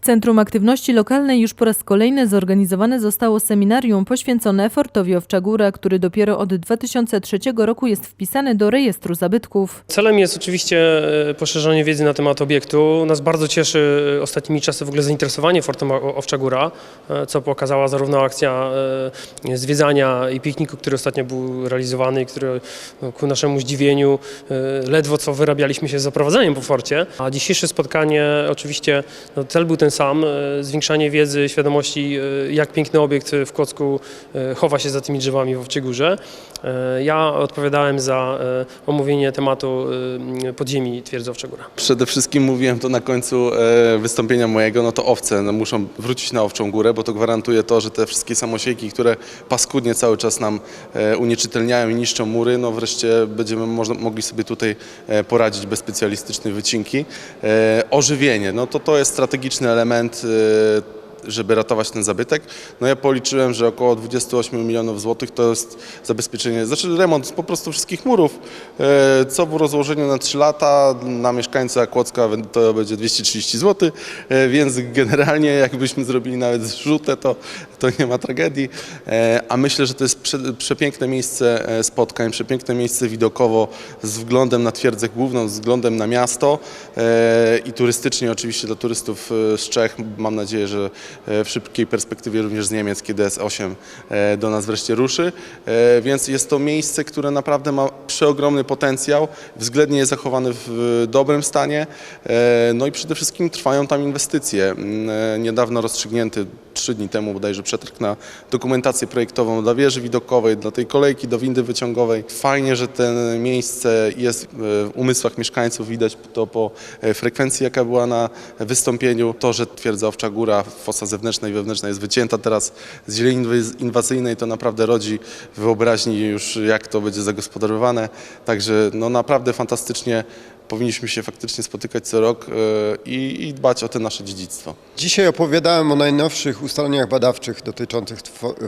W Centrum Aktywności Lokalnej już po raz kolejny zorganizowane zostało seminarium poświęcone Fortowi Owcza Góra, który dopiero od 2003 roku jest wpisany do rejestru zabytków. Celem jest oczywiście e, poszerzanie wiedzy na temat obiektu. Nas bardzo cieszy e, ostatnimi czasy w ogóle zainteresowanie Fortem O- Owcza Góra, e, co pokazała zarówno akcja zwiedzania i pikniku, który ostatnio był realizowany i który no, ku naszemu zdziwieniu ledwo co wyrabialiśmy się z zaprowadzeniem po forcie. A dzisiejsze spotkanie oczywiście no, cel był ten sam, e, zwiększanie wiedzy, świadomości e, jak piękny obiekt w Kłodzku e, chowa się za tymi drzewami w Owczej Górze. E, Ja odpowiadałem za e, omówienie tematu e, podziemi twierdzy Owcza Góra. Przede wszystkim mówiłem to na końcu wystąpienia mojego, no to owce no, muszą wrócić na owczą górę, bo to gwarantuje to, że te wszystkie samosiejki, które paskudnie cały czas nam unieczytelniają i niszczą mury, no wreszcie będziemy mogli sobie tutaj poradzić bez specjalistycznej wycinki. Ożywienie, no to to jest strategiczny element żeby ratować ten zabytek. No ja policzyłem, że około 28 milionów złotych to jest zabezpieczenie, znaczy remont po prostu wszystkich murów, e, co w rozłożeniu na 3 lata na mieszkańca Kłodzka to będzie 230 zł, e, więc generalnie jakbyśmy zrobili nawet zrzutę, to, to nie ma tragedii, E, a myślę, że to jest prze, przepiękne miejsce spotkań, przepiękne miejsce widokowo z względem na twierdzę główną, z względem na miasto i turystycznie oczywiście dla turystów z Czech. Mam nadzieję, że w szybkiej perspektywie również z Niemiec, kiedy S8 e, do nas wreszcie ruszy. E, Więc jest to miejsce, które naprawdę ma przeogromny potencjał, względnie jest zachowane w dobrym stanie. E, No i przede wszystkim trwają tam inwestycje. Mm, e, Niedawno rozstrzygnięty, trzy dni temu bodajże przetarg na dokumentację projektową dla wieży widokowej, dla tej kolejki do windy wyciągowej. Fajnie, że to miejsce jest e, w umysłach mieszkańców, widać to po e, frekwencji, jaka była na wystąpieniu. To, że twierdza Owcza Góra, fosa zewnętrzna i wewnętrzna jest wycięta teraz z zieleni inwazyjnej, to naprawdę rodzi wyobraźni już, jak to będzie zagospodarowane. Także no naprawdę fantastycznie powinniśmy się faktycznie spotykać co rok e, i, i dbać o te nasze dziedzictwo. Dzisiaj opowiadałem o najnowszych ustaleniach badawczych dotyczących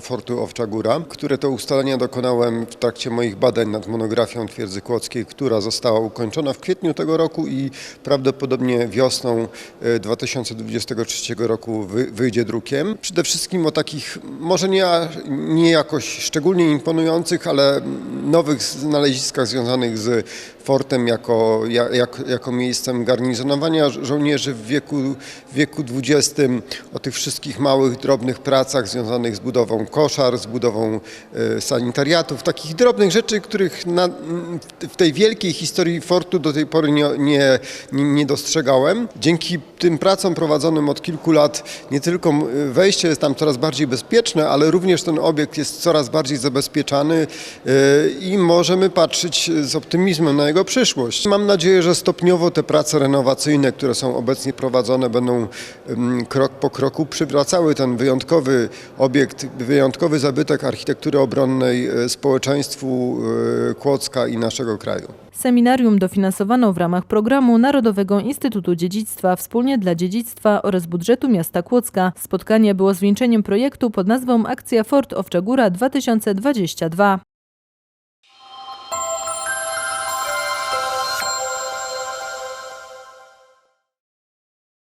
Fortu Owcza Góra, które to ustalenia dokonałem w trakcie moich badań nad monografią Twierdzy Kłodzkiej, która została ukończona w kwietniu tego roku i prawdopodobnie wiosną e, 2023 roku wy- wyjdzie drukiem. Przede wszystkim o takich, może nie, nie jakoś szczególnie imponujących, ale nowych znaleziskach związanych z fortem jako, ja- jak, jako miejscem garnizonowania żo- żołnierzy w wieku, w wieku XX, o tych wszystkich małych, drobnych pracach związanych z budową koszar, z budową e, sanitariatów, takich drobnych rzeczy, których na, w tej wielkiej historii fortu do tej pory nie, nie, nie, dostrzegałem. Dzięki tym pracom prowadzonym od kilku lat nie tylko wejście jest tam coraz bardziej bezpieczne, ale również ten obiekt jest coraz bardziej zabezpieczany e, i możemy patrzeć z optymizmem na jego przyszłość. Mam nadzieję, że stopniowo te prace renowacyjne, które są obecnie prowadzone, będą krok po kroku przywracały ten wyjątkowy obiekt, wyjątkowy zabytek architektury obronnej e, społeczeństwu e, Kłodzka i naszego kraju. Seminarium dofinansowano w ramach programu Narodowego Instytutu Dziedzictwa Wspólnie dla Dziedzictwa oraz budżetu miasta Kłodzka. Spotkanie było zwieńczeniem projektu pod nazwą Akcja Fort Owcza Góra 2022.